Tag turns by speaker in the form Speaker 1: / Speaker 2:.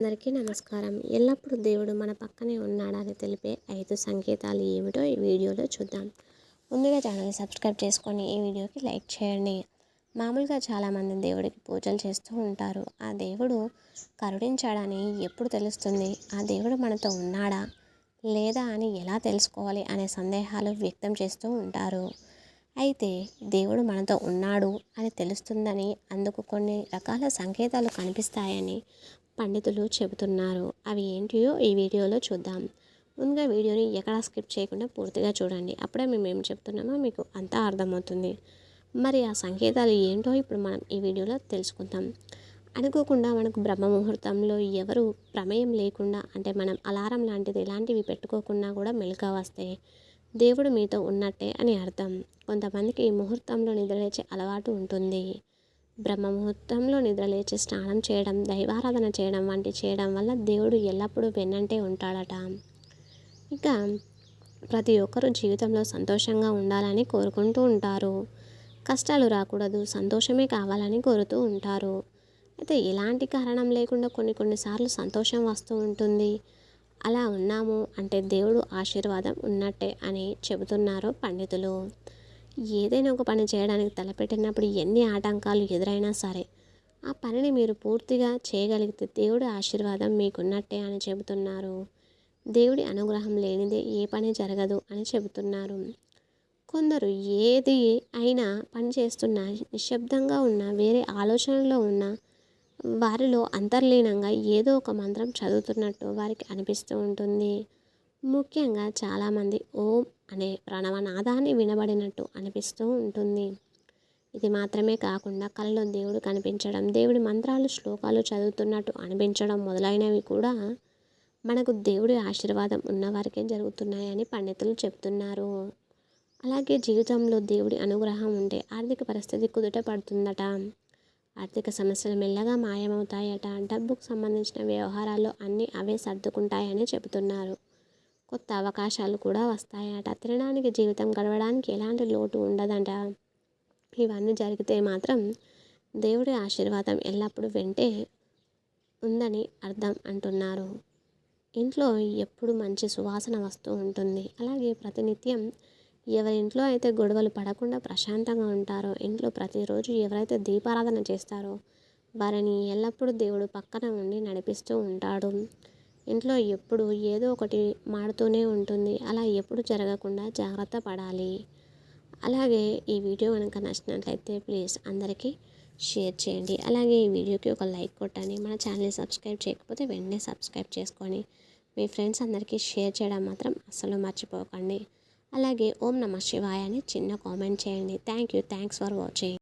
Speaker 1: అందరికీ నమస్కారం. ఎల్లప్పుడూ దేవుడు మన పక్కనే ఉన్నాడని తెలిపే ఐదు సంకేతాలు ఏమిటో ఈ వీడియోలో చూద్దాం. ముందుగా ఛానల్ సబ్స్క్రైబ్ చేసుకొని ఈ వీడియోకి లైక్ చేయండి. మామూలుగా చాలామంది దేవుడికి పూజలు చేస్తూ ఉంటారు. ఆ దేవుడు కరుణించాడని ఎప్పుడు తెలుస్తుంది? ఆ దేవుడు మనతో ఉన్నాడా? లేదా అని ఎలా తెలుసుకోవాలి అనే సందేహాలు వ్యక్తం చేస్తూ ఉంటారు. అయితే దేవుడు మనతో ఉన్నాడు అని తెలుస్తుందని అందుకు కొన్ని రకాల సంకేతాలు కనిపిస్తాయని పండితులు చెబుతున్నారు. అవి ఏంటియో ఈ వీడియోలో చూద్దాం. ముందుగా వీడియోని ఎక్కడా స్కిప్ చేయకుండా పూర్తిగా చూడండి. అప్పుడే మేము ఏం చెప్తున్నామో మీకు అంతా అర్థమవుతుంది. మరి ఆ సంకేతాలు ఏంటో ఇప్పుడు మనం ఈ వీడియోలో తెలుసుకుందాం. అనుకోకుండా మనకు బ్రహ్మ ముహూర్తంలో ఎవరు ప్రమేయం లేకుండా అంటే మనం అలారం లాంటిది ఇలాంటివి పెట్టుకోకుండా కూడా మెలుక వస్తే దేవుడు మీతో ఉన్నట్టే అని అర్థం. కొంతమందికి ఈ ముహూర్తంలో నిద్రలేచే అలవాటు ఉంటుంది. బ్రహ్మముహూర్తంలో నిద్రలేచి స్నానం చేయడం దైవారాధన చేయడం వంటి చేయడం వల్ల దేవుడు ఎల్లప్పుడూ వెన్నంటే ఉంటాడట. ఇక ప్రతి ఒక్కరూ జీవితంలో సంతోషంగా ఉండాలని కోరుకుంటూ ఉంటారు. కష్టాలు రాకూడదు సంతోషమే కావాలని కోరుతూ ఉంటారు. అయితే ఎలాంటి కారణం లేకుండా కొన్ని కొన్నిసార్లు సంతోషం వస్తూ ఉంటుంది. అలా ఉన్నాము అంటే దేవుడు ఆశీర్వాదం ఉన్నట్టే అని చెబుతున్నారు పండితులు. ఏదైనా ఒక పని చేయడానికి తలపెట్టినప్పుడు ఎన్ని ఆటంకాలు ఎదురైనా సరే ఆ పనిని మీరు పూర్తిగా చేయగలిగితే దేవుడి ఆశీర్వాదం మీకున్నట్టే అని చెబుతున్నారు. దేవుడి అనుగ్రహం లేనిదే ఏ పని జరగదు అని చెబుతున్నారు. కొందరు ఏది అయినా పని చేస్తున్నా నిశ్శబ్దంగా ఉన్న వేరే ఆలోచనలో ఉన్న వారిలో అంతర్లీనంగా ఏదో ఒక మంత్రం చదువుతున్నట్టు వారికి అనిపిస్తూ ఉంటుంది. ముఖ్యంగా చాలామంది ఓం అనే ప్రణవనాదాన్ని వినబడినట్టు అనిపిస్తూ ఉంటుంది. ఇది మాత్రమే కాకుండా కళ్ళలో దేవుడు కనిపించడం దేవుడి మంత్రాలు శ్లోకాలు చదువుతున్నట్టు అనిపించడం మొదలైనవి కూడా మనకు దేవుడి ఆశీర్వాదం ఉన్నవారికే జరుగుతున్నాయని పండితులు చెప్తున్నారు. అలాగే జీవితంలో దేవుడి అనుగ్రహం ఉంటే ఆర్థిక పరిస్థితి కుదుట పడుతుందట. ఆర్థిక సమస్యలు మెల్లగా మాయమవుతాయట. డబ్బుకు సంబంధించిన వ్యవహారాల్లో అన్నీ అవే సర్దుకుంటాయని చెబుతున్నారు. కొత్త అవకాశాలు కూడా వస్తాయట. తినడానికి జీవితం గడవడానికి ఎలాంటి లోటు ఉండదంట. ఇవన్నీ జరిగితే మాత్రం దేవుడి ఆశీర్వాదం ఎల్లప్పుడూ వెంటే ఉందని అర్థం అంటున్నారు. ఇంట్లో ఎప్పుడు మంచి సువాసన వస్తూ ఉంటుంది. అలాగే ప్రతినిత్యం ఎవరింట్లో అయితే గొడవలు పడకుండా ప్రశాంతంగా ఉంటారో ఇంట్లో ప్రతిరోజు ఎవరైతే దీపారాధన చేస్తారో వారిని ఎల్లప్పుడూ దేవుడు పక్కన ఉండి నడిపిస్తూ ఉంటాడు. ఇంట్లో ఎప్పుడు ఏదో ఒకటి మాడుతూనే ఉంటుంది. అలా ఎప్పుడు జరగకుండా జాగ్రత్త పడాలి. అలాగే ఈ వీడియో కనుక నచ్చినట్లయితే ప్లీజ్ అందరికీ షేర్ చేయండి. అలాగే ఈ వీడియోకి ఒక లైక్ కొట్టండి. మన ఛానల్ని సబ్స్క్రైబ్ చేయకపోతే వెంటనే సబ్స్క్రైబ్ చేసుకొని మీ ఫ్రెండ్స్ అందరికీ షేర్ చేయడం మాత్రం అస్సలు మర్చిపోకండి. అలాగే ఓం నమ శివాయ అని చిన్న కామెంట్ చేయండి. Thank you. Thanks for watching.